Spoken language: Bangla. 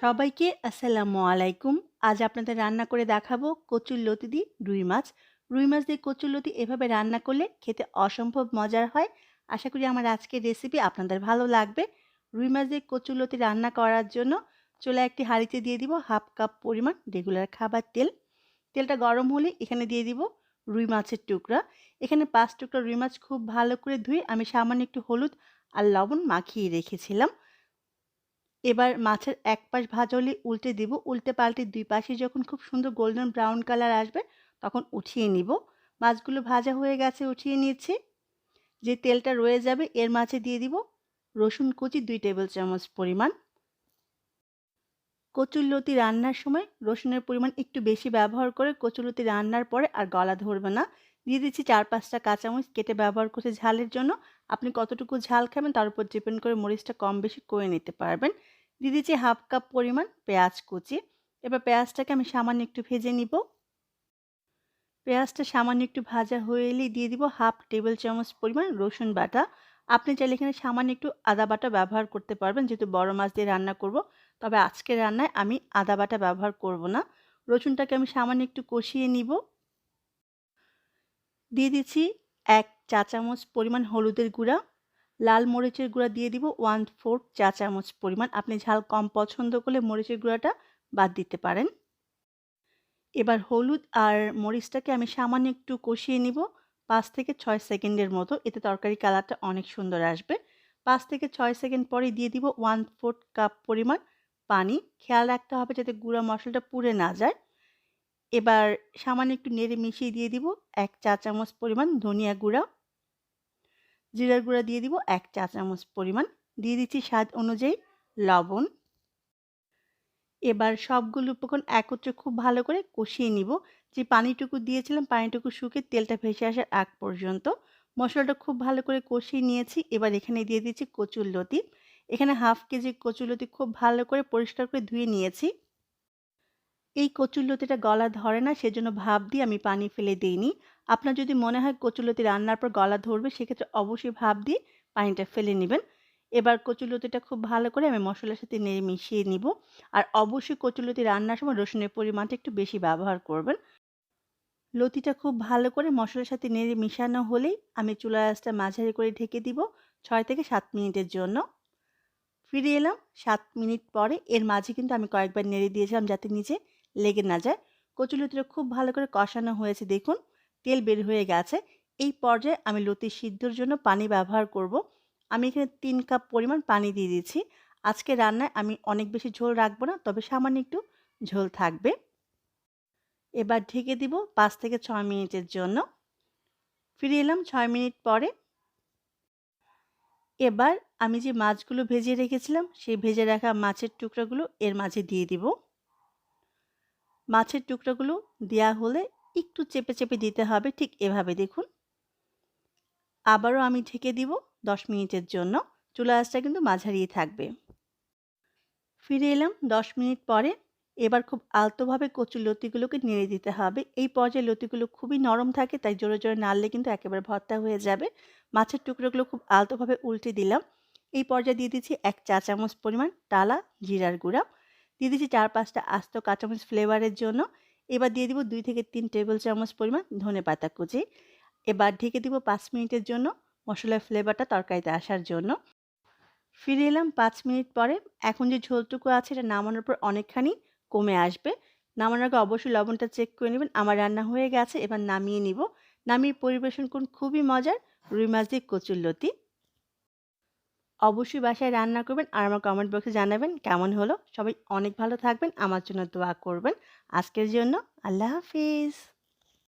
সবাইকে আসসালামু আলাইকুম। আজ আপনাদের রান্না করে দেখাবো কচুর লতি দিয়ে রুই মাছ। রুই মাছ দিয়ে কচুর লতি এভাবে রান্না করলে খেতে অসম্ভব মজার হয়। আশা করি আমার আজকের রেসিপি আপনাদের ভালো লাগবে। রুই মাছ দিয়ে কচুর লতি রান্না করার জন্য চলে একটি হাঁড়িতে দিয়ে দিব হাফ কাপ পরিমাণ রেগুলার খাবার তেল। তেলটা গরম হলে এখানে দিয়ে দিব রুই মাছের টুকরা। এখানে পাঁচ টুকরা রুই মাছ খুব ভালো করে ধুয়ে আমি সামান্য একটু হলুদ আর লবণ মাখিয়ে রেখেছিলাম। এবার মাছের এক পাশ ভাজা হলে উল্টে দিব। উল্টে পাল্টে দুই পাশে যখন খুব সুন্দর গোল্ডেন ব্রাউন কালার আসবে, তখন উঠিয়ে নিব। মাছগুলো ভাজা হয়ে গেছে, উঠিয়ে নিয়েছি। যে তেলটা রয়ে যাবে, এর মাঝে দিয়ে দিব রসুন কুচি দুই টেবিল চামচ পরিমাণ। কচুরলতি রান্নার সময় রসুনের পরিমাণ একটু বেশি ব্যবহার করে কচুরলতি রান্নার পরে আর গলা ধরবে না। দিয়ে দিচ্ছি চার পাঁচটা কাঁচামরিচ কেটে ব্যবহার করছে ঝালের জন্য। আপনি কতটুকু ঝাল খাবেন তার উপর ডিপেন্ড করে মরিচটা কম বেশি করে নিতে পারবেন। দিয়ে দিচ্ছি হাফ কাপ পরিমাণ পেঁয়াজ কুচি, এবার পেঁয়াজটাকে আমি সামান্য একটু ভেজে নিব। পেঁয়াজটা সামান্য একটু ভাজা হয়ে এলেই দিয়ে দিব হাফ টেবিল চামচ পরিমাণ রসুন বাটা। আপনি চাইলে এখানে সামান্য একটু আদা বাটা ব্যবহার করতে পারবেন, যেহেতু বড় মাছ দিয়ে রান্না করব। তবে আজকের রান্নায় আমি আদা বাটা ব্যবহার করব না। রসুনটাকে আমি সামান্য একটু কষিয়ে নিব। দিয়ে দিচ্ছি এক চা চামচ পরিমাণ হলুদের গুঁড়া। লাল মরিচের গুঁড়া দিয়ে দিব ওয়ান ফোর্থ চা চামচ পরিমাণ। আপনি ঝাল কম পছন্দ করলে মরিচের গুঁড়াটা বাদ দিতে পারেন। এবার হলুদ আর মরিচটাকে আমি সামান্য একটু কষিয়ে নিব। পাঁচ থেকে ছয় সেকেন্ডের মতো। এতে তরকারি কালারটা অনেক সুন্দর আসবে। পাঁচ থেকে ছয় সেকেন্ড পরে দিয়ে দিব ওয়ান ফোর্থ কাপ পরিমাণ পানি। খেয়াল রাখতে হবে যাতে গুঁড়া মশলাটা পুড়ে না যায়। এবার সামান্য একটু নেড়ে মিশিয়ে দিয়ে দিব এক চা চামচ পরিমাণ ধনিয়া গুঁড়া। জিরার গুঁড়া দিয়ে দিব এক চা চামচ পরিমাণ। দিয়ে দিচ্ছি স্বাদ অনুযায়ী লবণ। এবার সবগুলো উপকরণ একত্রে খুব ভালো করে কষিয়ে নিব। যে পানিটুকু দিয়েছিলাম, পানিটুকু শুকে তেলটা ভেসে আসার আগ পর্যন্ত। মশলাটা খুব ভালো করে কষিয়ে নিয়েছি। এবার এখানে দিয়ে দিচ্ছি কচুর লতি। এখানে হাফ কেজি কচুর লতি খুব ভালো করে পরিষ্কার করে ধুয়ে নিয়েছি। এই কচুরলতিটা গলা ধরে না, সেজন্য ভাব দিয়ে আমি পানি ফেলে দিইনি। আপনার যদি মনে হয় কচুরলতি রান্নার পর গলা ধরবে, সেক্ষেত্রে অবশ্যই ভাব দিয়ে পানিটা ফেলে নেবেন। এবার কচুরলতিটা খুব ভালো করে আমি মশলার সাথে নেড়ে মিশিয়ে নিব। আর অবশ্যই কচুরলতি রান্নার সময় রসুনের পরিমাণটা একটু বেশি ব্যবহার করবেন। লতিটা খুব ভালো করে মশলার সাথে নেড়ে মিশানো হলেই আমি চুলা আঁচটা মাঝারি করে ঢেকে দিব ছয় থেকে সাত মিনিটের জন্য। ফিরে এলাম সাত মিনিট পরে, এর মাঝে কিন্তু আমি কয়েকবার নেড়ে দিয়েছিলাম যাতে নিচে লেগে না যায়। কচুলতিটা খুব ভালো করে কষানো হয়েছে, দেখুন। তেল বের হয়ে গেছে। এই পর্যায়ে আমি লতি সিদ্ধর জন্য পানি ব্যবহার করব। আমি এখানে তিন কাপ পরিমাণ পানি দিয়ে দিচ্ছি আজকে রান্নায় আমি অনেক বেশি ঝোল রাখব না, তবে সামান্য একটু ঝোল থাকবে। এবার ঢেকে দিব পাঁচ থেকে ছয় মিনিটের জন্য। ফিরে এলাম ছয় মিনিট পরে। এবার আমি যে মাছগুলো ভেজে রেখেছিলাম, সেই ভেজে রাখা মাছের টুকরাগুলো এর মাঝে দিয়ে দিব। মাছের টুকরোগুলো দেওয়া হলে একটু চেপে চেপে দিতে হবে ঠিক এভাবে দেখুন। আবারও আমি ঢেকে দিব দশ মিনিটের জন্য। চুলা আঁচটা কিন্তু মাঝারিয়ে থাকবে। ফিরে এলাম দশ মিনিট পরে। এবার খুব আলতোভাবে কচুর লতিগুলোকে নেড়ে দিতে হবে। এই পর্যায়ে লতিগুলো খুবই নরম থাকে, তাই জোরে জোরে নাড়লে কিন্তু একেবারে ভর্তা হয়ে যাবে। মাছের টুকরোগুলো খুব আলতোভাবে উল্টে দিলাম। এই পর্যায়ে দিয়ে দিচ্ছি এক চা চামচ পরিমাণ টালা জিরার গুঁড়া। দিয়ে দিচ্ছি চার পাঁচটা আস্ত কাঁচামরিচ ফ্লেভারের জন্য। এবার দিয়ে দিব দুই থেকে তিন টেবিল চামচ পরিমাণ ধনে পাতা কুচি। এবার ঢেকে দিব পাঁচ মিনিটের জন্য মশলার ফ্লেভারটা তরকারিতে আসার জন্য। ফিরে এলাম পাঁচ মিনিট পরে। এখন যে ঝোলটুকু আছে এটা নামানোর পর অনেকখানি কমে আসবে। নামানোর আগে অবশ্যই লবণটা চেক করে নেবেন। আমার রান্না হয়ে গেছে, এবার নামিয়ে নিব। নামিয়ে পরিবেশন করুন, খুবই মজার রুই মাছ দিয়ে কচুরলতি অবশ্যই বাসায় রান্না করবেন আর আমার কমেন্ট বক্সে জানাবেন কেমন হলো। সবাই অনেক ভালো থাকবেন, আমার জন্য দোয়া করবেন। আজকের জন্য আল্লাহ হাফিজ।